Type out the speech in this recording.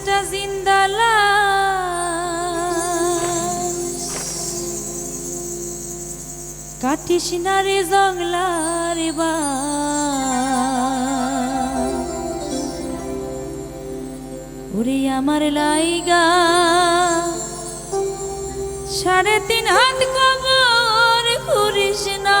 একটা জিন্দালা কাটিস না জংলার বা ওরে আমার লাইগা। সাড়ে তিন হাত কবর করিস না।